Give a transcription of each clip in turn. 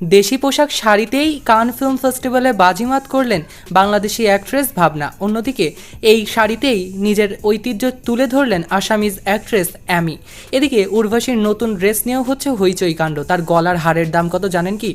দেশি পোশাক শাড়িতেই কান ফিল্ম ফেস্টিভ্যালে বাজিমাত করলেন বাংলাদেশি অ্যাক্ট্রেস ভাবনা। অন্যদিকে, এই শাড়িতেই নিজের ঐতিহ্য তুলে ধরলেন আসামিজ অ্যাক্ট্রেস অ্যামি। এদিকে উর্বশীর নতুন ড্রেস নিয়েও হচ্ছে হইচই কাণ্ড। তার গলার হারের দাম কত জানেন কি?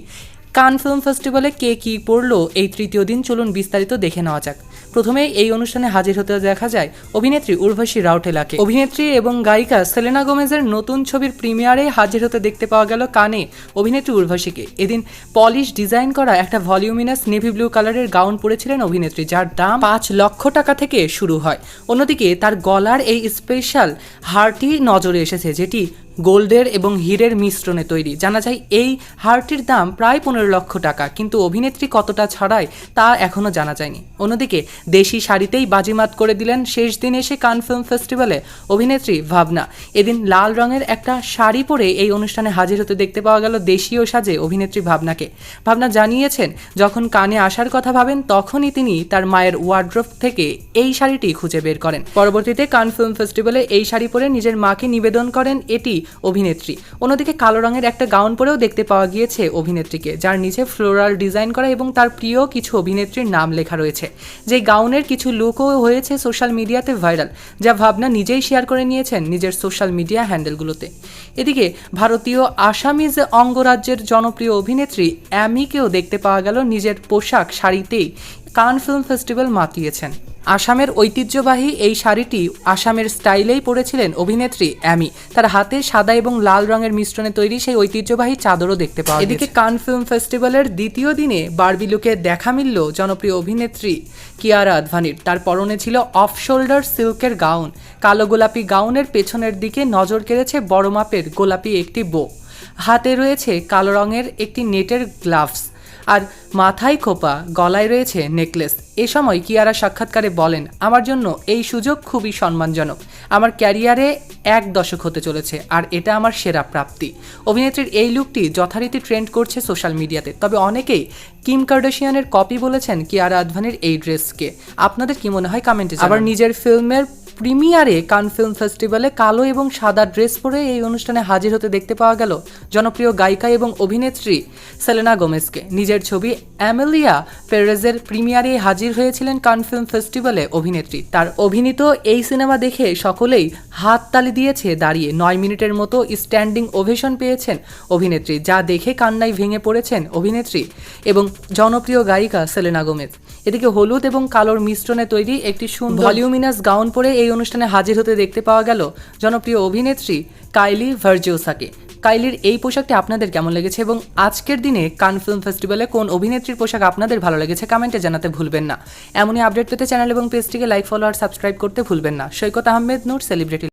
কান ফিল্ম ফেস্টিভ্যালে কে কী পড়ল এই তৃতীয় দিন চলুন বিস্তারিত দেখে নেওয়া যাক। প্রথমে এই অনুষ্ঠানে হাজির হতে দেখা যায় অভিনেত্রী উর্বশী রাউটেলাকে। অভিনেত্রী এবং গায়িকা সেলেনা গোমেজের নতুন ছবির প্রিমিয়ারে হাজির হতে দেখতে পাওয়া গেল কানে অভিনেত্রী উর্বশীকে। এদিন পলিশ ডিজাইন করা একটা ভলিউমিনাস নেভি ব্লু কালারের গাউন পরেছিলেন অভিনেত্রী, যার দাম পাঁচ লক্ষ টাকা থেকে শুরু হয়। অন্যদিকে তার গলার এই স্পেশাল হারটি নজরে এসেছে, যেটি গোল্ডের এবং হীরের মিশ্রণে তৈরি। জানা যায়, এই হারটির দাম প্রায় পনেরো লক্ষ টাকা, কিন্তু অভিনেত্রী কতটা ছড়ায় তা এখনও জানা যায়নি। অন্যদিকে, দেশি শাড়িতেই বাজিমাত করে দিলেন শেষ দিন এসে কান ফিল্ম ফেস্টিভ্যালে অভিনেত্রী ভাবনা। এদিন লাল রঙের একটা শাড়ি পরে এই অনুষ্ঠানে হাজির হতে দেখতে পাওয়া গেল দেশীয় সাজে অভিনেত্রী ভাবনাকে। ভাবনা জানিয়েছেন, যখন কানে আসার কথা ভাবেন, তখনই তিনি তার মায়ের ওয়ার্ড্রোপ থেকে এই শাড়িটি খুঁজে বের করেন। পরবর্তীতে কান ফিল্ম ফেস্টিভ্যালে এই শাড়ি পরে নিজের মাকে নিবেদন করেন। এটি অভিনেত্রী। অন্যদিকে কালো রঙের একটা গাউন পরেও দেখতে পাওয়া গিয়েছে অভিনেত্রীকে, যার নিচে ফ্লোরাল ডিজাইন করা এবং তার প্রিয় কিছু অভিনেত্রীর নাম লেখা রয়েছে। যে গাউনের কিছু লুকও হয়েছে সোশ্যাল মিডিয়াতে ভাইরাল, যা ভাবনা নিজেই শেয়ার করে নিয়েছেন নিজের সোশ্যাল মিডিয়া হ্যান্ডেলগুলোতে। এদিকে ভারতীয় আসামিজ অঙ্গরাজ্যের জনপ্রিয় অভিনেত্রী অ্যামিকেও দেখতে পাওয়া গেল নিজের পোশাক শাড়িতেই কান ফিল্ম ফেস্টিভ্যাল মাতিয়েছেন। আসামের ঐতিহ্যবাহী এই শাড়িটি আসামের স্টাইলেই পরেছিলেন অভিনেত্রী অ্যামি। তার হাতে সাদা এবং লাল রঙের মিশ্রণে তৈরি সেই ঐতিহ্যবাহী চাদরও দেখতে পাওয়া এদিকে কান ফিল্ম ফেস্টিভ্যালের দ্বিতীয় দিনে বারবি লুকে দেখা মিলল জনপ্রিয় অভিনেত্রী কিয়ারা আদভানির। তার পরনে ছিল অফ শোল্ডার সিল্কের গাউন। কালো গোলাপি গাউনের পেছনের দিকে নজর কেড়েছে বড় মাপের গোলাপি একটি বো হাতে রয়েছে কালো রঙের একটি নেটের গ্লাভস। আর মাথায় খোপা গলায় রয়েছে নেকলেস। এ সময় কিয়ারা সাক্ষাৎকারে বলেন আমার জন্য এই সুযোগ খুবই সম্মানজনক। আমার ক্যারিয়ারে এক দশক হতে চলেছে আর এটা আমার সেরা প্রাপ্তি। অভিনেত্রীর এই লুকটি যথারীতি ট্রেন্ড করছে সোশ্যাল মিডিয়াতে। তবে অনেকেই কিম কার্ডাশিয়ানের কপি বলেছেন কিয়ারা আদভানির এই ড্রেসকে। আপনাদের কি মনে হয় কমেন্টে আবার নিজের ফিল্মের প্রিমিয়ারে কান ফিল্ম ফেস্টিভ্যালে কালো এবং সাদা ড্রেস পরে এই অনুষ্ঠানে হাজির হতে দেখতে পাওয়া গেল জনপ্রিয় গায়িকা এবং অভিনেত্রী সেলেনা গোমেজকে। নিজের ছবি অ্যামেলিয়া পেরেজের প্রিমিয়ারে হাজির হয়েছিলেন কান ফিল্ম ফেস্টিভ্যালে অভিনেত্রী। তার অভিনীত এই সিনেমা দেখে সকলেই হাততালি দিয়েছে দাঁড়িয়ে। নয় মিনিটের মতো স্ট্যান্ডিং ওভেশন পেয়েছেন অভিনেত্রী, যা দেখে কান্নায় ভেঙে পড়েছেন অভিনেত্রী এবং জনপ্রিয় গায়িকা সেলেনা গোমেজ। এদিকে হলুদ এবং কালোর মিশ্রণে তৈরি একটি সুন্দর ভলিউমিনাস গাউন পরে এই অনুষ্ঠানে হাজির হতে দেখতে পাওয়া গেল জনপ্রিয় অভিনেত্রী কাইলি ভার্জিওসাকে। কাইলির এই পোশাকটি আপনাদের কেমন লেগেছে এবং আজকের দিনে কান ফিল্ম ফেস্টিভ্যালে কোন অভিনেত্রীর পোশাক আপনাদের ভালো লেগেছে কমেন্টে জানাতে ভুলবেন না। এমনই আপডেট পেতে চ্যানেল এবং পেজটিকে লাইক, ফলো আর সাবস্ক্রাইব করতে ভুলবেন না। সৈকত আহমেদ, নূর সেলিব্রিটি।